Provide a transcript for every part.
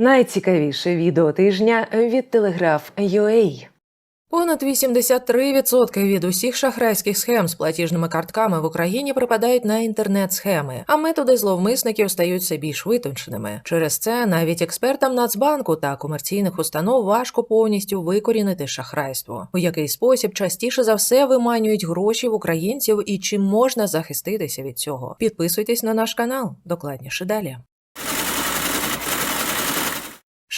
Найцікавіше відео тижня від Телеграф UA. Понад 83% від усіх шахрайських схем з платіжними картками в Україні припадають на інтернет-схеми, а методи зловмисників стають все більш витонченими. Через це навіть експертам Нацбанку та комерційних установ важко повністю викорінити шахрайство, у який спосіб частіше за все виманюють гроші в українців і чим можна захиститися від цього. Підписуйтесь на наш канал, докладніше далі.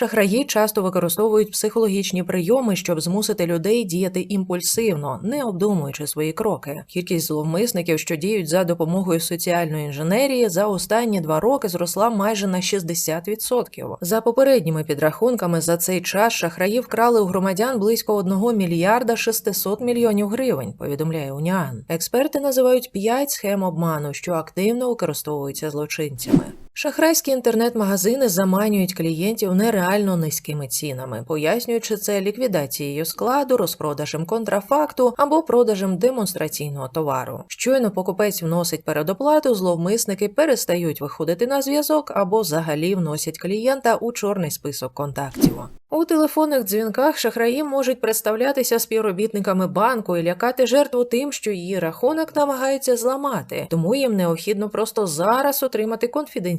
Шахраї часто використовують психологічні прийоми, щоб змусити людей діяти імпульсивно, не обдумуючи свої кроки. Кількість зловмисників, що діють за допомогою соціальної інженерії, за останні два роки зросла майже на 60%. За попередніми підрахунками, за цей час шахраї вкрали у громадян близько 1 мільярда 600 мільйонів гривень. Повідомляє Уніан. Експерти називають 5 схем обману, що активно використовуються злочинцями. Шахрайські інтернет-магазини заманюють клієнтів нереально низькими цінами, пояснюючи це ліквідацією складу, розпродажем контрафакту або продажем демонстраційного товару. Щойно покупець вносить передоплату, зловмисники перестають виходити на зв'язок або взагалі вносять клієнта у чорний список контактів. У телефонних дзвінках шахраї можуть представлятися співробітниками банку і лякати жертву тим, що її рахунок намагаються зламати, тому їм необхідно просто зараз отримати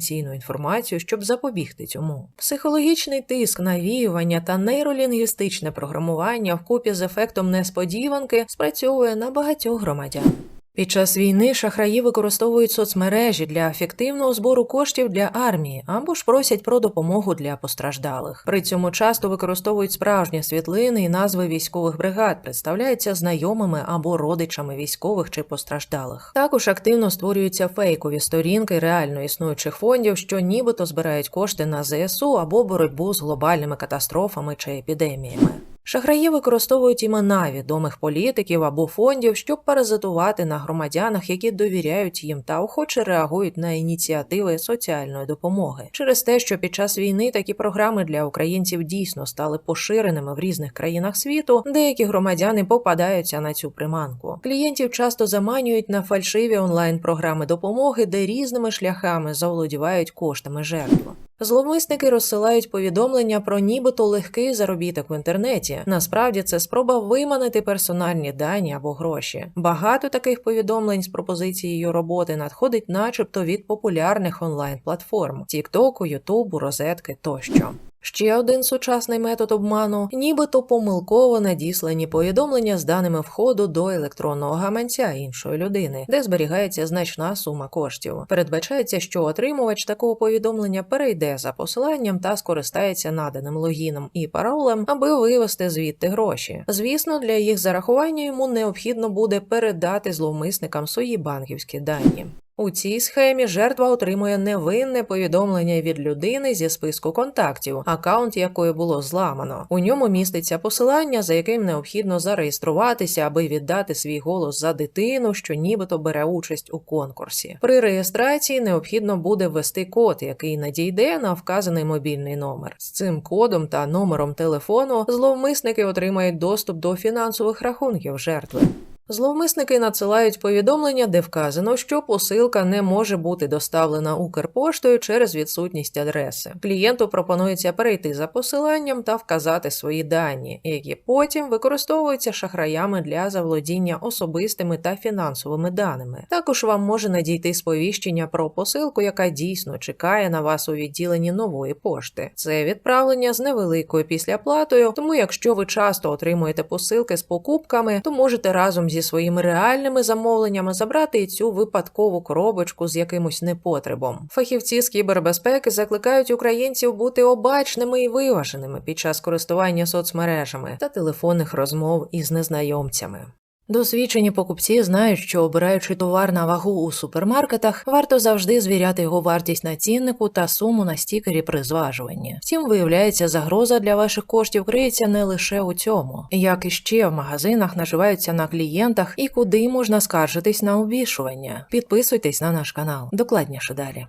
конфіденційну інформацію, щоб запобігти цьому. Психологічний тиск, навіювання та нейролінгвістичне програмування вкупі з ефектом несподіванки спрацьовує на багатьох громадян. Під час війни шахраї використовують соцмережі для ефективного збору коштів для армії або ж просять про допомогу для постраждалих. При цьому часто використовують справжні світлини і назви військових бригад, представляються знайомими або родичами військових чи постраждалих. Також активно створюються фейкові сторінки реально існуючих фондів, що нібито збирають кошти на ЗСУ або боротьбу з глобальними катастрофами чи епідеміями. Шахраї використовують імена відомих політиків або фондів, щоб паразитувати на громадянах, які довіряють їм та охоче реагують на ініціативи соціальної допомоги. Через те, що під час війни такі програми для українців дійсно стали поширеними в різних країнах світу, деякі громадяни попадаються на цю приманку. Клієнтів часто заманюють на фальшиві онлайн-програми допомоги, де різними шляхами заволодівають коштами жертв. Зловмисники розсилають повідомлення про нібито легкий заробіток в інтернеті. Насправді це спроба виманити персональні дані або гроші. Багато таких повідомлень з пропозицією роботи надходить, начебто від популярних онлайн-платформ: Тіктоку, Ютубу, розетки тощо. Ще один сучасний метод обману, нібито помилково надіслані повідомлення з даними входу до електронного гаманця іншої людини, де зберігається значна сума коштів. Передбачається, що отримувач такого повідомлення перейде за посиланням та скористається наданим логіном і паролем, аби вивести звідти гроші. Звісно, для їх зарахування йому необхідно буде передати зловмисникам свої банківські дані. У цій схемі жертва отримує невинне повідомлення від людини зі списку контактів, акаунт якої було зламано. У ньому міститься посилання, за яким необхідно зареєструватися, аби віддати свій голос за дитину, що нібито бере участь у конкурсі. При реєстрації необхідно буде ввести код, який надійде на вказаний мобільний номер. З цим кодом та номером телефону зловмисники отримають доступ до фінансових рахунків жертви. Зловмисники надсилають повідомлення, де вказано, що посилка не може бути доставлена Укрпоштою через відсутність адреси. Клієнту пропонується перейти за посиланням та вказати свої дані, які потім використовуються шахраями для заволодіння особистими та фінансовими даними. Також вам може надійти сповіщення про посилку, яка дійсно чекає на вас у відділенні нової пошти. Це відправлення з невеликою післяплатою, тому якщо ви часто отримуєте посилки з покупками, то можете разом зі своїми реальними замовленнями забрати і цю випадкову коробочку з якимось непотребом. Фахівці з кібербезпеки закликають українців бути обачними і виваженими під час користування соцмережами та телефонних розмов із незнайомцями. Досвідчені покупці знають, що обираючи товар на вагу у супермаркетах, варто завжди звіряти його вартість на ціннику та суму на стікері при зважуванні. Втім, виявляється, загроза для ваших коштів криється не лише у цьому, як і ще в магазинах наживаються на клієнтах і куди можна скаржитись на обвішування. Підписуйтесь на наш канал. Докладніше далі.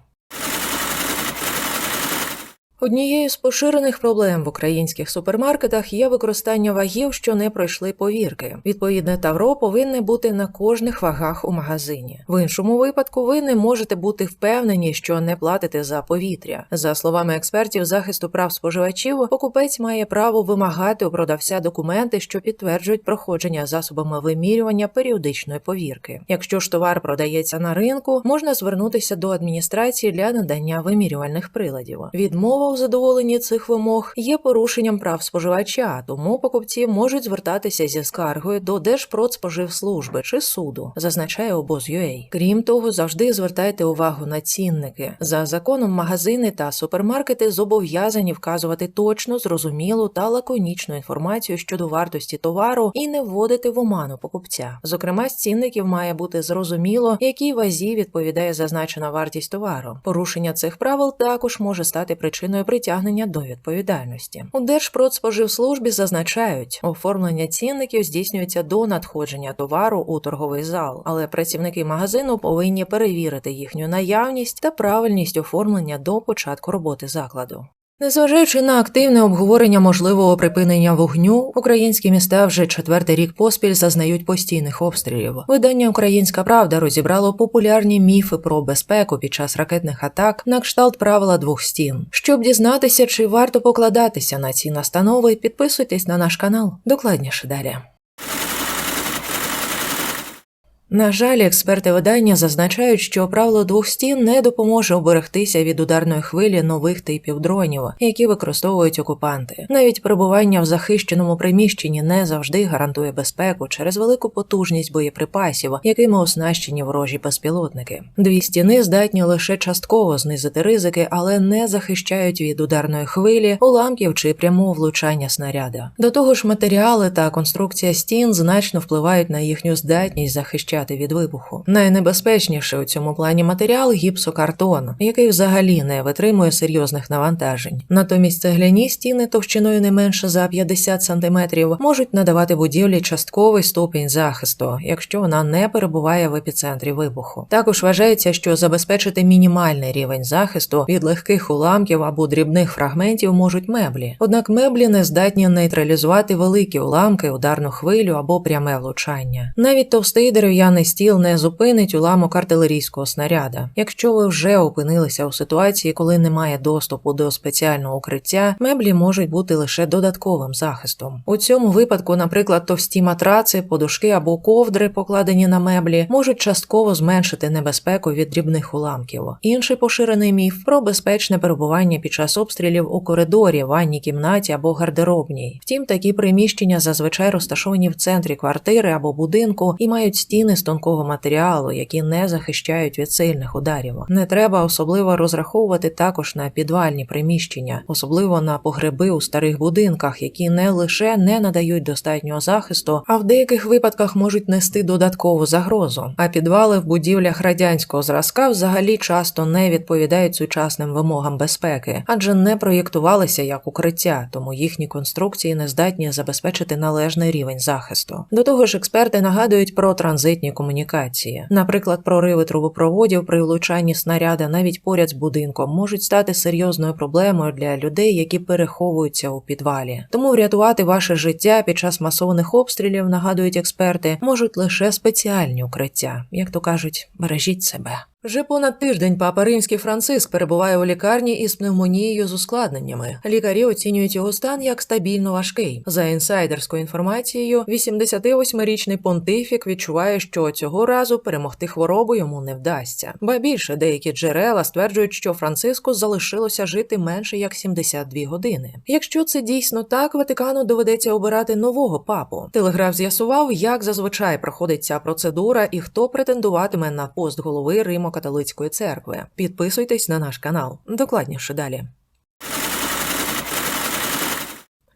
Однією з поширених проблем в українських супермаркетах є використання вагів, що не пройшли повірки. Відповідне тавро повинне бути на кожних вагах у магазині. В іншому випадку ви не можете бути впевнені, що не платите за повітря. За словами експертів захисту прав споживачів, покупець має право вимагати у продавця документи, що підтверджують проходження засобами вимірювання періодичної повірки. Якщо ж товар продається на ринку, можна звернутися до адміністрації для надання вимірювальних приладів. Відмова у цих вимог є порушенням прав споживача, тому покупці можуть звертатися зі скаргою до Держпродспоживслужби чи суду, зазначає обоз.ua. Крім того, завжди звертайте увагу на цінники. За законом магазини та супермаркети зобов'язані вказувати точну, зрозумілу та лаконічну інформацію щодо вартості товару і не вводити в оману покупця. Зокрема, з цінників має бути зрозуміло, якій вазі відповідає зазначена вартість товару. Порушення цих правил також може стати причиною притягнення до відповідальності. У Держпродспоживслужбі зазначають, оформлення цінників здійснюється до надходження товару у торговий зал, але працівники магазину повинні перевірити їхню наявність та правильність оформлення до початку роботи закладу. Незважаючи на активне обговорення можливого припинення вогню, українські міста вже четвертий рік поспіль зазнають постійних обстрілів. Видання Українська Правда розібрало популярні міфи про безпеку під час ракетних атак на кшталт правила двох стін. Щоб дізнатися, чи варто покладатися на ці настанови, підписуйтесь на наш канал. Докладніше далі. На жаль, експерти видання зазначають, що правило двох стін не допоможе оберегтися від ударної хвилі нових типів дронів, які використовують окупанти. Навіть перебування в захищеному приміщенні не завжди гарантує безпеку через велику потужність боєприпасів, якими оснащені ворожі безпілотники. Дві стіни здатні лише частково знизити ризики, але не захищають від ударної хвилі, уламків чи прямого влучання снаряда. До того ж, матеріали та конструкція стін значно впливають на їхню здатність захищати від вибуху. Найнебезпечніше у цьому плані матеріал гіпсокартон, який взагалі не витримує серйозних навантажень. Натомість цегляні стіни товщиною не менше за 50 см можуть надавати будівлі частковий ступінь захисту, якщо вона не перебуває в епіцентрі вибуху. Також вважається, що забезпечити мінімальний рівень захисту від легких уламків або дрібних фрагментів можуть меблі. Однак меблі не здатні нейтралізувати великі уламки, ударну хвилю або пряме влучання. Навіть товстий дерев'яний стіл не зупинить уламок артилерійського снаряда. Якщо ви вже опинилися у ситуації, коли немає доступу до спеціального укриття, меблі можуть бути лише додатковим захистом. У цьому випадку, наприклад, товсті матраци, подушки або ковдри, покладені на меблі, можуть частково зменшити небезпеку від дрібних уламків. Інший поширений міф про безпечне перебування під час обстрілів у коридорі, ванній кімнаті або гардеробній. Втім, такі приміщення зазвичай розташовані в центрі квартири або будинку і мають стіни з тонкого матеріалу, які не захищають від сильних ударів. Не треба особливо розраховувати також на підвальні приміщення, особливо на погреби у старих будинках, які не лише не надають достатнього захисту, а в деяких випадках можуть нести додаткову загрозу. А підвали в будівлях радянського зразка взагалі часто не відповідають сучасним вимогам безпеки, адже не проєктувалися як укриття, тому їхні конструкції не здатні забезпечити належний рівень захисту. До того ж, експерти нагадують про транзитні комунікації. Наприклад, прориви трубопроводів при влучанні снаряда навіть поряд з будинком можуть стати серйозною проблемою для людей, які переховуються у підвалі. Тому врятувати ваше життя під час масованих обстрілів, нагадують експерти, можуть лише спеціальні укриття, як то кажуть, бережіть себе. Вже понад тиждень папа римський Франциск перебуває у лікарні із пневмонією з ускладненнями. Лікарі оцінюють його стан як стабільно важкий. За інсайдерською інформацією, 88-річний понтифік відчуває, що цього разу перемогти хворобу йому не вдасться. Ба більше деякі джерела стверджують, що Франциску залишилося жити менше як 72 години. Якщо це дійсно так, Ватикану доведеться обирати нового папу. Телеграф з'ясував, як зазвичай проходить ця процедура і хто претендуватиме на пост голови Римо католицької церкви. Підписуйтесь на наш канал. Докладніше далі.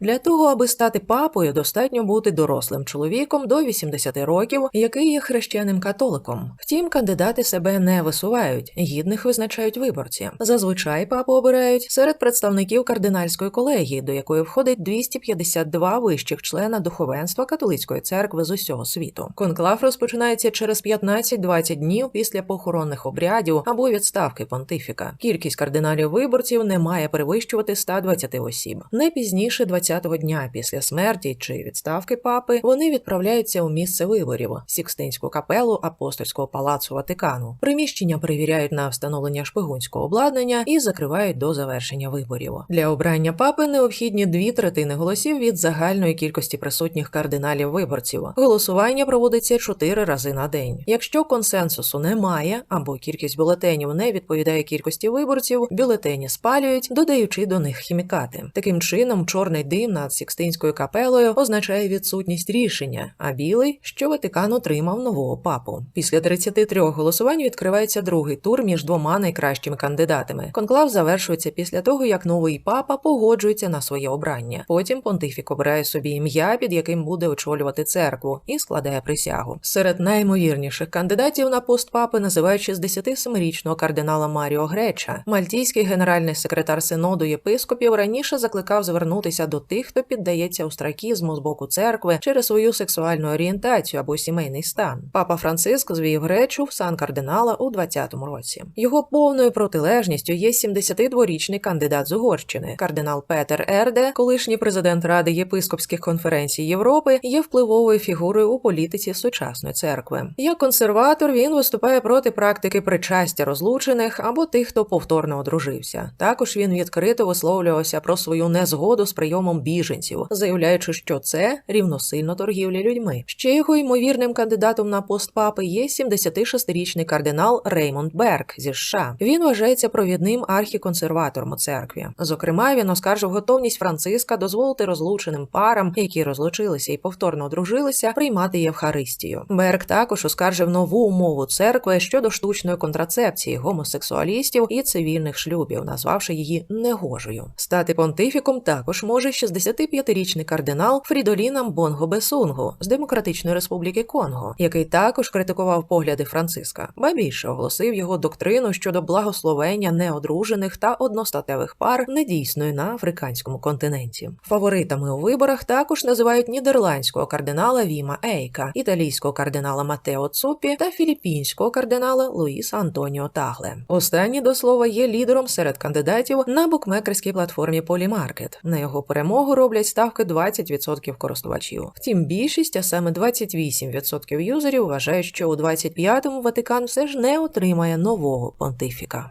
Для того, аби стати папою, достатньо бути дорослим чоловіком до 80 років, який є хрещеним католиком. Втім, кандидати себе не висувають, гідних визначають виборці. Зазвичай папу обирають серед представників кардинальської колегії, до якої входить 252 вищих члена духовенства католицької церкви з усього світу. Конклав розпочинається через 15-20 днів після похоронних обрядів або відставки понтифіка. Кількість кардиналів виборців не має перевищувати 120 осіб. Не пізніше 20-го дня після смерті чи відставки папи вони відправляються у місце виборів Сікстинську капелу апостольського палацу Ватикану. Приміщення перевіряють на встановлення шпигунського обладнання і закривають до завершення виборів. Для обрання папи необхідні дві третини голосів від загальної кількості присутніх кардиналів виборців. Голосування проводиться чотири рази на день. Якщо консенсусу немає або кількість бюлетенів не відповідає кількості виборців, бюлетені спалюють, додаючи до них хімікати. Таким чином, чорний дим над Сікстинською капелою означає відсутність рішення, а білий, що Ватикан отримав нового папу. Після 33 голосувань відкривається другий тур між двома найкращими кандидатами. Конклав завершується після того, як новий папа погоджується на своє обрання. Потім понтифік обирає собі ім'я, під яким буде очолювати церкву, і складає присягу. Серед наймовірніших кандидатів на пост папи називають 67-річного кардинала Маріо Греча. Мальтійський генеральний секретар синоду єпископів раніше закликав звернутися до тих, хто піддається остракізму з боку церкви через свою сексуальну орієнтацію або сімейний стан. Папа Франциск звів Гречу в сан кардинала у 20-му році. Його повною протилежністю є 72-річний кандидат з Угорщини. Кардинал Петер Ерде, колишній президент Ради єпископських конференцій Європи, є впливовою фігурою у політиці сучасної церкви. Як консерватор він виступає проти практики причастя розлучених або тих, хто повторно одружився. Також він відкрито висловлювався про свою незгоду з прийомом біженців, заявляючи, що це рівносильно торгівлі людьми. Ще його ймовірним кандидатом на пост папи є 76-річний кардинал Реймонд Берг зі США. Він вважається провідним архіконсерватором у церкві. Зокрема, він оскаржив готовність Франциска дозволити розлученим парам, які розлучилися і повторно одружилися, приймати Євхаристію. Берг також оскаржив нову умову церкви щодо штучної контрацепції гомосексуалістів і цивільних шлюбів, назвавши її негожою. Стати понтифіком також може 65-річний кардинал Фрідолінам Бонго Бесунгу з Демократичної Республіки Конго, який також критикував погляди Франциска, ба більше оголосив його доктрину щодо благословення неодружених та одностатевих пар недійсною на африканському континенті. Фаворитами у виборах також називають нідерландського кардинала Віма Ейка, італійського кардинала Матео Цупі та філіппінського кардинала Луїса Антоніо Тагле. Останній до слова є лідером серед кандидатів на букмекерській платформі Polymarket. На його перемогу роблять ставки 20% користувачів. Втім, більшість, а саме 28% юзерів, вважають, що у 25-му Ватикан все ж не отримає нового понтифіка.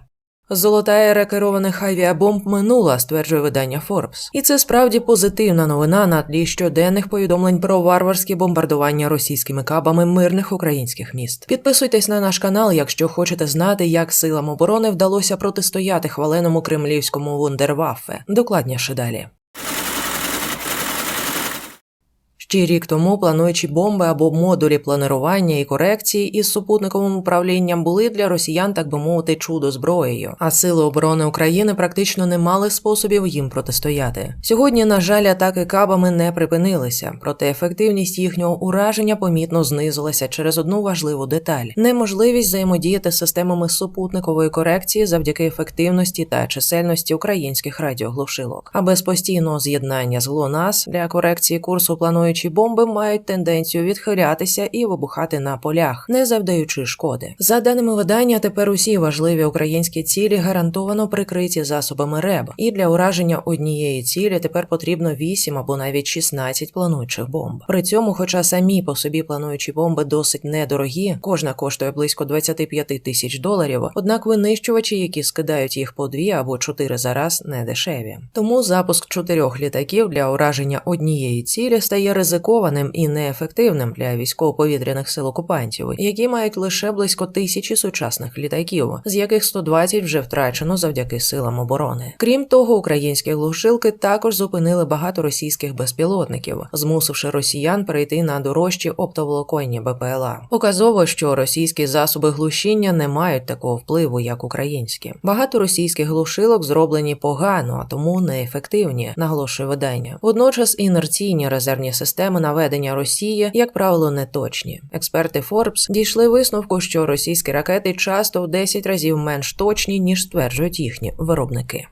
Золота ера керованих авіабомб минула, стверджує видання Forbes. І це справді позитивна новина на тлі щоденних повідомлень про варварські бомбардування російськими кабами мирних українських міст. Підписуйтесь на наш канал, якщо хочете знати, як силам оборони вдалося протистояти хваленому кремлівському вундерваффе. Докладніше далі. Ще рік тому плануючі бомби або модулі планирування і корекції із супутниковим управлінням були для росіян, так би мовити, чудо зброєю. А сили оборони України практично не мали способів їм протистояти. Сьогодні, на жаль, атаки кабами не припинилися, проте ефективність їхнього ураження помітно знизилася через одну важливу деталь: неможливість взаємодіяти з системами супутникової корекції завдяки ефективності та чисельності українських радіоглушилок. А без постійного з'єднання з ГЛОНАС для корекції курсу плануючі бомби мають тенденцію відхилятися і вибухати на полях, не завдаючи шкоди. За даними видання, тепер усі важливі українські цілі гарантовано прикриті засобами РЕБ, і для ураження однієї цілі тепер потрібно 8 або навіть 16 плануючих бомб. При цьому, хоча самі по собі плануючі бомби досить недорогі, кожна коштує близько 25 тисяч доларів. Однак винищувачі, які скидають їх по дві або чотири за раз, не дешеві. Тому запуск чотирьох літаків для ураження однієї цілі стає ризиком ризикованим і неефективним для військово-повітряних сил окупантів, які мають лише близько тисячі сучасних літаків, з яких 120 вже втрачено завдяки силам оборони. Крім того, українські глушилки також зупинили багато російських безпілотників, змусивши росіян перейти на дорожчі оптоволоконні БПЛА. Показово, що російські засоби глушіння не мають такого впливу, як українські. Багато російських глушилок зроблені погано, а тому неефективні, наголошує видання. Водночас інерційні резервні системи наведення Росії, як правило, не точні. Експерти Forbes дійшли висновку, що російські ракети часто в 10 разів менш точні ніж стверджують їхні виробники.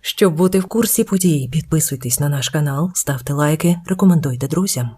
Щоб бути в курсі подій, підписуйтесь на наш канал, ставте лайки, рекомендуйте друзям.